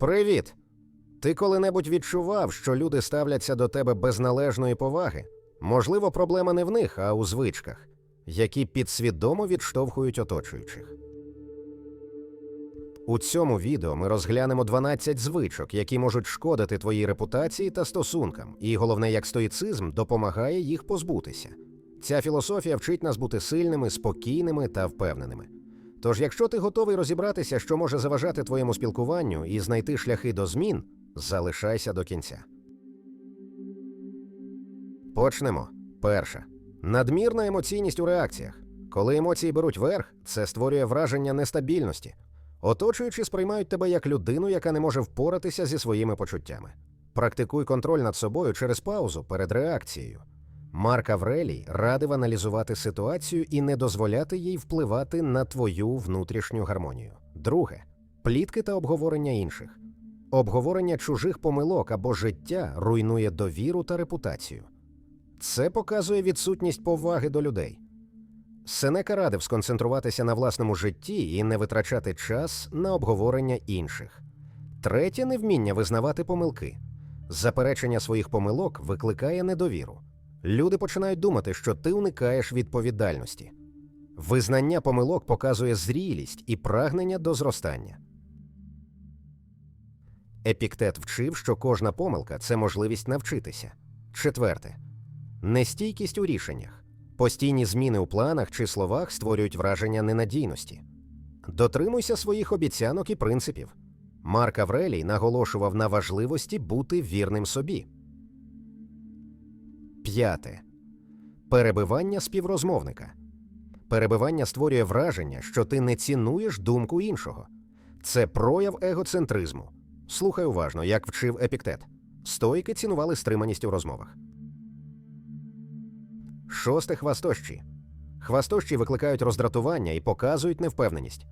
Привіт! Ти коли-небудь відчував, що люди ставляться до тебе без належної поваги? Можливо, проблема не в них, а у звичках, які підсвідомо відштовхують оточуючих. У цьому відео ми розглянемо 12 звичок, які можуть шкодити твоїй репутації та стосункам, і головне, як стоїцизм допомагає їх позбутися. Ця філософія вчить нас бути сильними, спокійними та впевненими. Тож, якщо ти готовий розібратися, що може заважати твоєму спілкуванню і знайти шляхи до змін, залишайся до кінця. Почнемо. Перша. Надмірна емоційність у реакціях. Коли емоції беруть верх, це створює враження нестабільності. Оточуючі сприймають тебе як людину, яка не може впоратися зі своїми почуттями. Практикуй контроль над собою через паузу перед реакцією. Марк Аврелій радив аналізувати ситуацію і не дозволяти їй впливати на твою внутрішню гармонію. Друге плітки та обговорення інших. Обговорення чужих помилок або життя руйнує довіру та репутацію. Це показує відсутність поваги до людей. Сенека радив сконцентруватися на власному житті і не витрачати час на обговорення інших. Третє невміння визнавати помилки. Заперечення своїх помилок викликає недовіру. Люди починають думати, що ти уникаєш відповідальності. Визнання помилок показує зрілість і прагнення до зростання. Епіктет вчив, що кожна помилка це можливість навчитися. Четверте нестійкість у рішеннях. Постійні зміни у планах чи словах створюють враження ненадійності. Дотримуйся своїх обіцянок і принципів. Марк Аврелій наголошував на важливості бути вірним собі. П'яте. Перебивання співрозмовника. Перебивання створює враження, що ти не цінуєш думку іншого. Це прояв егоцентризму. Слухай уважно, як вчив епіктет. Стоїки цінували стриманість у розмовах. Шосте хвастощі. Хвастощі викликають роздратування і показують невпевненість.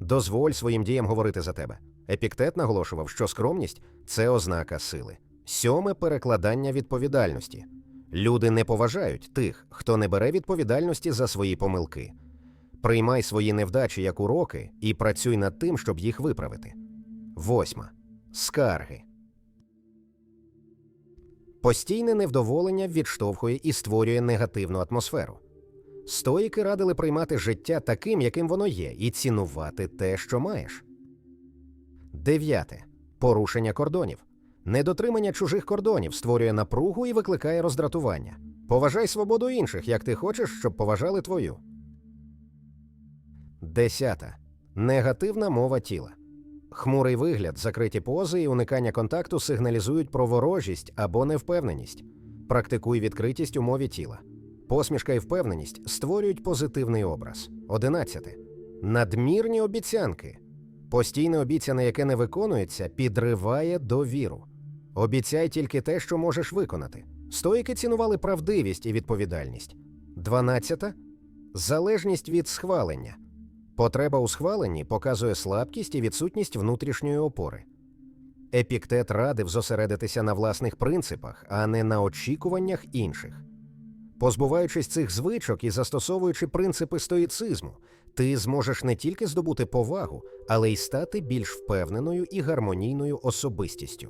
Дозволь своїм діям говорити за тебе. Епіктет наголошував, що скромність це ознака сили. Сьоме перекладання відповідальності. Люди не поважають тих, хто не бере відповідальності за свої помилки. Приймай свої невдачі як уроки і працюй над тим, щоб їх виправити. Восьма. Скарги. Постійне невдоволення відштовхує і створює негативну атмосферу. Стоїки радили приймати життя таким, яким воно є, і цінувати те, що маєш. Дев'яте. Порушення кордонів. Недотримання чужих кордонів створює напругу і викликає роздратування. Поважай свободу інших, як ти хочеш, щоб поважали твою. Десята. Негативна мова тіла. Хмурий вигляд, закриті пози і уникання контакту сигналізують про ворожість або невпевненість. Практикуй відкритість у мові тіла. Посмішка і впевненість створюють позитивний образ. Одинадцяте. Надмірні обіцянки. Постійне обіцяне, яке не виконується, підриває довіру. Обіцяй тільки те, що можеш виконати. Стоїки цінували правдивість і відповідальність. Дванадцята залежність від схвалення. Потреба у схваленні показує слабкість і відсутність внутрішньої опори. Епіктет радив зосередитися на власних принципах, а не на очікуваннях інших. Позбуваючись цих звичок і застосовуючи принципи стоїцизму, ти зможеш не тільки здобути повагу, але й стати більш впевненою і гармонійною особистістю.